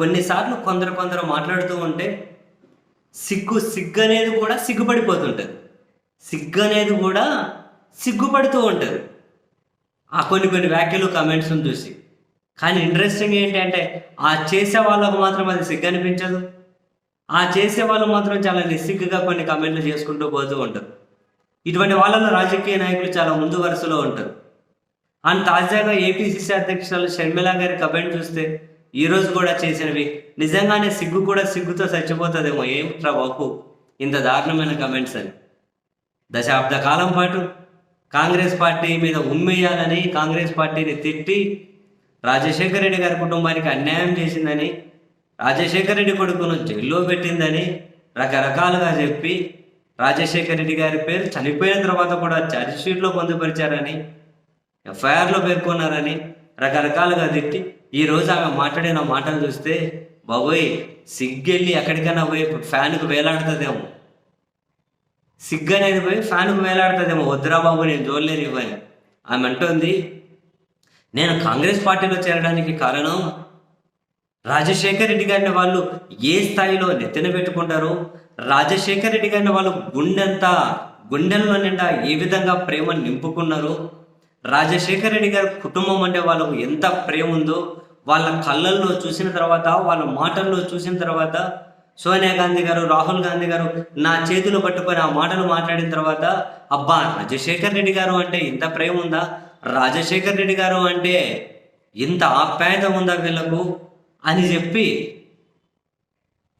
కొన్నిసార్లు కొందరు కొందరు మాట్లాడుతూ ఉంటే సిగ్గు సిగ్గు అనేది కూడా సిగ్గుపడిపోతుంటుంది. సిగ్గు అనేది కూడా సిగ్గుపడుతూ ఉంటుంది. ఆ కొన్ని కొన్ని వ్యాఖ్యలు కమెంట్స్ని చూసి. కానీ ఇంట్రెస్టింగ్ ఏంటంటే ఆ చేసే వాళ్ళకు మాత్రం అది సిగ్గు అనిపించదు ఆ చేసే వాళ్ళు మాత్రం చాలా నిస్సిగ్గుగా కొన్ని కమెంట్లు చేసుకుంటూ పోతూ ఉంటారు. ఇటువంటి వాళ్ళలో రాజకీయ నాయకులు చాలా ముందు వరుసలో ఉంటారు. అండ్ తాజాగా ఏపీసీసీ అధ్యక్షురాలు షర్మిల గారి కమెంట్ చూస్తే ఈరోజు కూడా చేసినవి. నిజంగానే సిగ్గు కూడా సిగ్గుతో చచ్చిపోతుందేమో. ఏమిట్రా బాపు? ఇంత దారుణమైన కమెంట్స్ అని దశాబ్ద కాలం పాటు కాంగ్రెస్ పార్టీ మీద ఉమ్మేయాలని కాంగ్రెస్ పార్టీని తిట్టి రాజశేఖర రెడ్డి గారి కుటుంబానికి అన్యాయం చేసిందని రాజశేఖర రెడ్డి కొడుకును జైల్లో పెట్టిందని రకరకాలుగా చెప్పి రాజశేఖర రెడ్డి గారి పేరు చనిపోయిన తర్వాత కూడా చార్జ్షీట్లో పొందుపరిచారని ఎఫ్ఐఆర్లో పేర్కొన్నారని రకరకాలుగా తిట్టి ఈ రోజు ఆమె మాట్లాడిన మాటలు చూస్తే బాబోయ్ సిగ్గెళ్ళి ఎక్కడికైనా పోయి ఫ్యాన్కు వేలాడుతుందేమో. సిగ్గు అనేది పోయి ఫ్యాన్కు వేలాడుతుందేమో. వద్దురా బాబు నేను చూడలేను ఇవ్వని ఆమె అంటుంది నేను కాంగ్రెస్ పార్టీలో చేరడానికి కారణం రాజశేఖర్ రెడ్డి గారిని వాళ్ళు ఏ స్థాయిలో నెత్తిన పెట్టుకుంటారో? రాజశేఖర్ రెడ్డి గారిని వాళ్ళు గుండెంతా గుండెల్లో నిండా ఏ విధంగా ప్రేమ నింపుకున్నారో? రాజశేఖర్ రెడ్డి గారి కుటుంబం అంటే వాళ్ళకు ఎంత ప్రేమ ఉందో వాళ్ళ కళ్ళల్లో చూసిన తర్వాత వాళ్ళ మాటల్లో చూసిన తర్వాత సోనియా గాంధీ గారు రాహుల్ గాంధీ గారు నా చేతులు పట్టుకొని ఆ మాటలు మాట్లాడిన తర్వాత అబ్బా రాజశేఖర్ రెడ్డి గారు అంటే ఇంత ప్రేమ ఉందా? రాజశేఖర్ రెడ్డి గారు అంటే ఇంత ఆప్యాయత ఉందా వీళ్ళకు? అని చెప్పి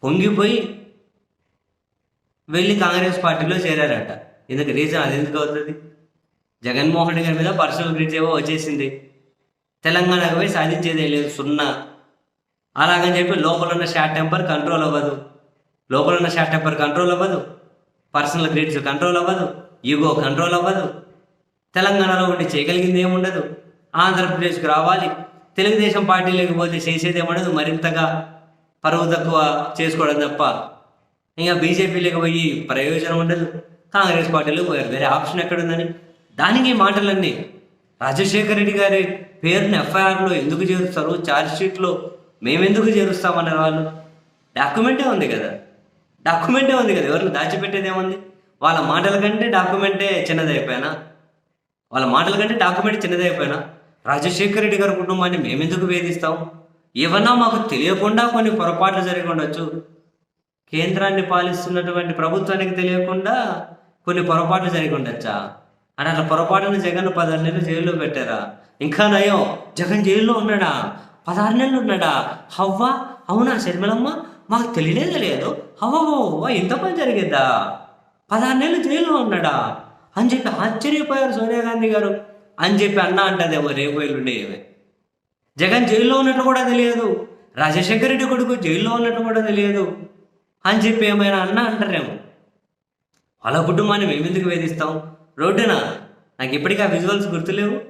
పొంగిపోయి వెళ్ళి కాంగ్రెస్ పార్టీలో చేరారట. ఇందుకు రీజన్ అది ఎందుకు అవుతుంది? జగన్మోహన్ రెడ్డి గారి మీద పర్సనల్ గ్రీజ్ ఏవో వచ్చేసింది. తెలంగాణకు పోయి సాధించేదే లేదు సున్నా. అలాగని చెప్పి లోపల ఉన్న షార్ట్ టెంపర్ కంట్రోల్ అవ్వదు. లోపల ఉన్న షార్ట్ టెంపర్ కంట్రోల్ అవ్వదు. పర్సనల్ గ్రీడ్స్ కంట్రోల్ అవ్వదు. ఈగో కంట్రోల్ అవ్వదు. తెలంగాణలో ఉండి చేయగలిగింది ఏముండదు. ఆంధ్రప్రదేశ్కి రావాలి. తెలుగుదేశం పార్టీ లేకపోతే చేసేది ఏముండదు మరింతగా. పరువు తక్కువ చేసుకోవడం తప్ప. ఇంకా బీజేపీలోకి పోయి ప్రయోజనం ఉండదు. కాంగ్రెస్ పార్టీలో పోయారు. వేరే ఆప్షన్ ఎక్కడుందని? దానికి మాటలన్నీ. రాజశేఖర రెడ్డి గారి పేరుని ఎఫ్ఐఆర్లో ఎందుకు చేరుస్తారు? ఛార్జ్ షీట్లో మేమెందుకు చేరుస్తామన్నారు వాళ్ళు? డాక్యుమెంటే ఉంది కదా. డాక్యుమెంటే ఉంది కదా. ఎవరిని దాచిపెట్టేది ఏముంది? వాళ్ళ మాటల కంటే డాక్యుమెంటే చిన్నదైపోయినా వాళ్ళ మాటల కంటే డాక్యుమెంట్ చిన్నదైపోయినా రాజశేఖర రెడ్డి గారి కుటుంబాన్ని మేమెందుకు వేధిస్తాం? ఏమన్నా మాకు తెలియకుండా కొన్ని పొరపాట్లు జరిగి ఉండొచ్చు. కేంద్రాన్ని పాలిస్తున్నటువంటి ప్రభుత్వానికి తెలియకుండా కొన్ని పొరపాట్లు జరిగి ఉండొచ్చా? అని అట్లా పొరపాటున జగన్ పదహారు జైల్లో పెట్టారా? ఇంకా నయం జగన్ జైల్లో ఉన్నాడా? పదహారు నెలలు ఉన్నాడా? హవ్వ? అవునా శర్మిలమ్మ? మాకు తెలియనే తెలియదు హవ్వ ఇంత పని జరిగిద్దా పదహారు నెలలు జైల్లో ఉన్నాడా? అని చెప్పి ఆశ్చర్యపోయారు సోనియా గాంధీ గారు. అని చెప్పి అన్న అంటదేమో రేపు ఎల్లుండి జగన్ జైల్లో ఉన్నట్టు కూడా తెలియదు. రాజశేఖర రెడ్డి కొడుకు జైల్లో ఉన్నట్టు కూడా తెలియదు. అని చెప్పి ఏమైనా అన్న అంటారేమో. వాళ్ళ కుటుంబాన్ని మేమెందుకు వేధిస్తాం? రోడ్డున? నాకు ఇప్పటికీ ఆ విజువల్స్ గుర్తులేవు.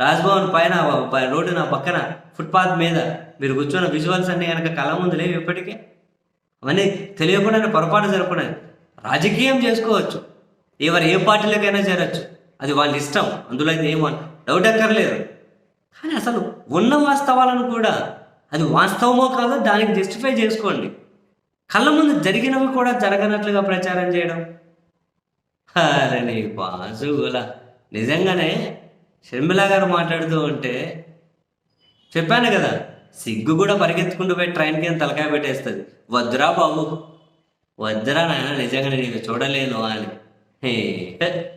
రాజ్భవన్ పైన రోడ్డు నా పక్కన ఫుట్పాత్ మీద. మీరు కూర్చున్న విజువల్స్ అన్నీ కనుక కళ్ళ ముందు లేవు ఇప్పటికే. అవన్నీ తెలియకుండానే పొరపాటు జరగకుండా రాజకీయం చేసుకోవచ్చు. ఎవరు ఏ పార్టీలకైనా చేరచ్చు. అది వాళ్ళ ఇష్టం. అందులో అయితే ఏమో డౌట్ ఎక్కర్లేదు కానీ అసలు ఉన్న వాస్తవాలను కూడా అది వాస్తవమో కాదో దానికి జస్టిఫై చేసుకోండి. కళ్ళ ముందు జరిగినవి కూడా జరగనట్లుగా ప్రచారం చేయడం. అరే నీ బాజుగుల నిజంగానే షర్మిల గారు మాట్లాడుతూ ఉంటే చెప్పాను కదా సిగ్గు కూడా పరిగెత్తుకుంటూ పోయి ట్రైన్ కింద తలకాయ పెట్టేస్తుంది. వద్దురా బాబు. వద్దురా నాయన నిజంగానే నీకు చూడలేను అని. హే.